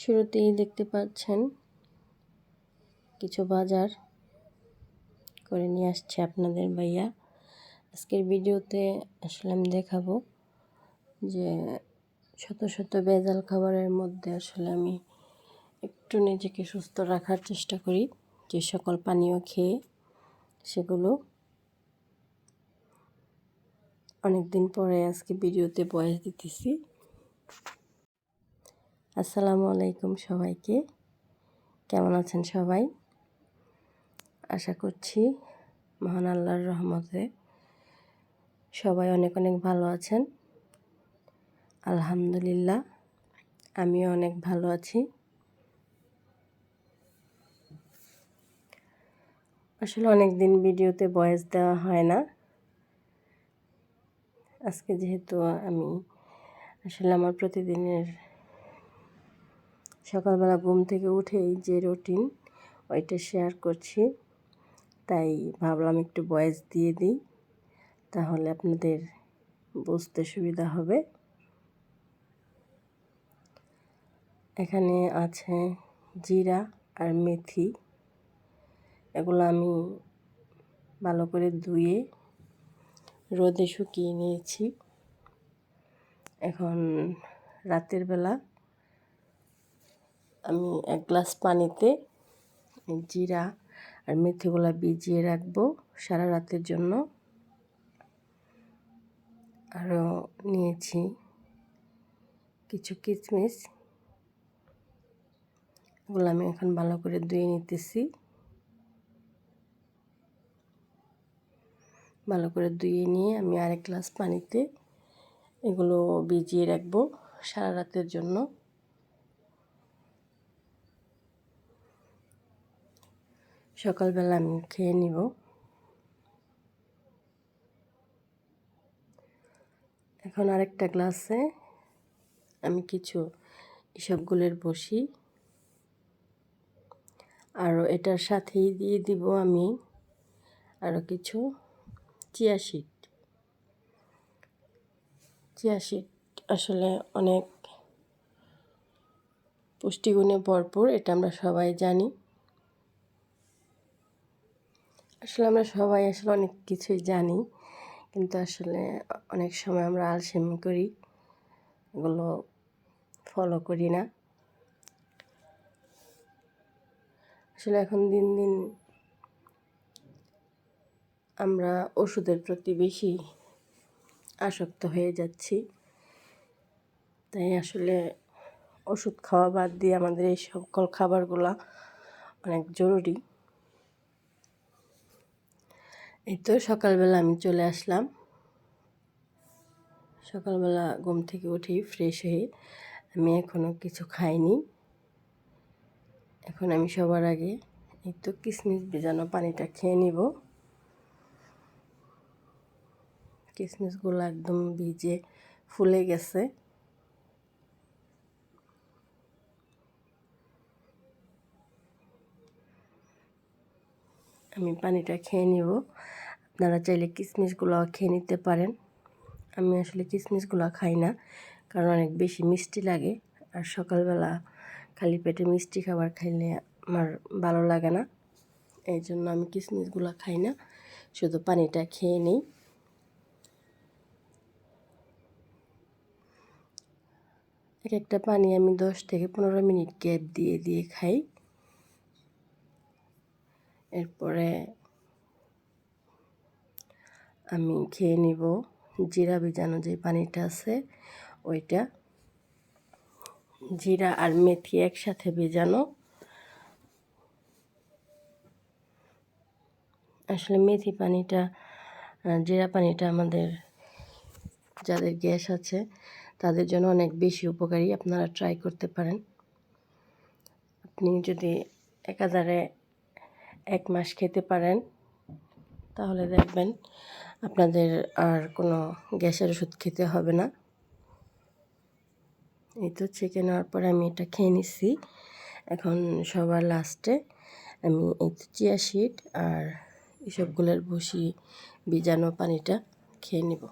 শুরুতেই দেখতে পাচ্ছেন কিছু বাজার করে নিয়ে আসছে আপনাদের ভাইয়া। আজকের ভিডিওতে আসলে আমি দেখাবো যে শত শত ভেজাল খাবারের মধ্যে আসলে আমি একটু নিজেকে সুস্থ রাখার চেষ্টা করি, যে সকল পানীয় খেয়ে সেগুলো অনেক দিন পরে আজকে ভিডিওতে বয়স দিতেছি। আসসালামু আলাইকুম সবাইকে। কেমন আছেন সবাই? আশা করছি মহান আল্লাহর রহমতে সবাই অনেক অনেক ভালো আছেন। আলহামদুলিল্লাহ, আমিও অনেক ভালো আছি। আসলে অনেক দিন ভিডিওতে ভয়েস দেওয়া হয় না। আজকে যেহেতু আমি, আসলে আমার প্রতিদিনের সকালবেলা ঘুম থেকে উঠেই যে রুটিন ওইটা শেয়ার করছি। তাই ভাবলাম একটু ভয়েস দিয়ে দিই, তাহলে আপনাদের বুঝতে সুবিধা হবে। এখানে আছে জিরা আর মেথি। এগুলো আমি ভালো করে ধুয়ে রোদে শুকিয়ে নিয়েছি। এখন রাতের বেলা আমি এক গ্লাস পানিতে জিরা আর মেথিগুলা ভিজিয়ে রাখব সারা রাতের জন্য। আরও নিয়েছি কিছু কিচমিচ এগুলো আমি এখন ভালো করে ধুয়ে নিতেছি। ভালো করে ধুয়ে নিয়ে আমি আরেক গ্লাস পানিতে এগুলো ভিজিয়ে রাখব সারা রাতের জন্য। সকালবেলা আমি খেয়ে নিব। এখন আরেকটা গ্লাসে আমি কিছু ইসবগুলের বসি। আর এটার সাথেই দিয়ে দিব আমি আরও কিছু চিয়া শিট। চিয়া শিট আসলে অনেক পুষ্টিগুণে ভরপুর, এটা আমরা সবাই জানি। আসলে আমরা সবাই আসলে অনেক কিছুই জানি, কিন্তু আসলে অনেক সময় আমরা আলসেমি করি, এগুলো ফলো করি না। আসলে এখন দিন দিন আমরা ওষুধের প্রতি বেশি আসক্ত হয়ে যাচ্ছি। তাই আসলে ওষুধ খাওয়া বাদ দিয়ে আমাদের এই সকল খাবারগুলা অনেক জরুরি। এই তো সকালবেলা আমি চলে আসলাম। সকালবেলা ঘুম থেকে উঠি ফ্রেশ হয়ে আমি এখনও কিছু খাইনি। এখন আমি সবার আগে এই তো কিশমিশ ভেজানো পানিটা খেয়ে নিব। কিশমিশগুলো একদম ভিজে ফুলে গেছে। আমি পানিটা খেয়ে নিব। আপনারা চাইলে কিশমিশগুলো খেয়ে নিতে পারেন। আমি আসলে কিশমিশগুলো খাই না, কারণ অনেক বেশি মিষ্টি লাগে। আর সকালবেলা খালি পেটে মিষ্টি খাবার খাইলে আমার ভালো লাগে না। এই জন্য আমি কিশমিশগুলো খাই না, শুধু পানিটা খেয়ে নিই। এক একটা পানি আমি দশ থেকে পনেরো মিনিট গ্যাপ দিয়ে দিয়ে খাই। এরপরে আমি খেয়ে নিব জিরা ভিজানো যে পানিটা আছে, ওইটা। জিরা আর মেথি একসাথে ভেজানো। আসলে মেথি পানিটা জিরা পানিটা আমাদের, যাদের গ্যাস আছে, তাদের জন্য অনেক বেশি উপকারী। আপনারা ট্রাই করতে পারেন। আপনি যদি একাধারে এক মাস খেতে পারেন, তাহলে দেখবেন আপনাদের আর কোনো গ্যাসের ওষুধ খেতে হবে না। এই তো চিকেন নেওয়ার পরে আমি এটা খেয়ে নিচ্ছি। এখন সবার লাস্টে আমি এই তো চিয়া শিট আর এসবগুলোর বসি ভিজানো পানিটা খেয়ে নেব।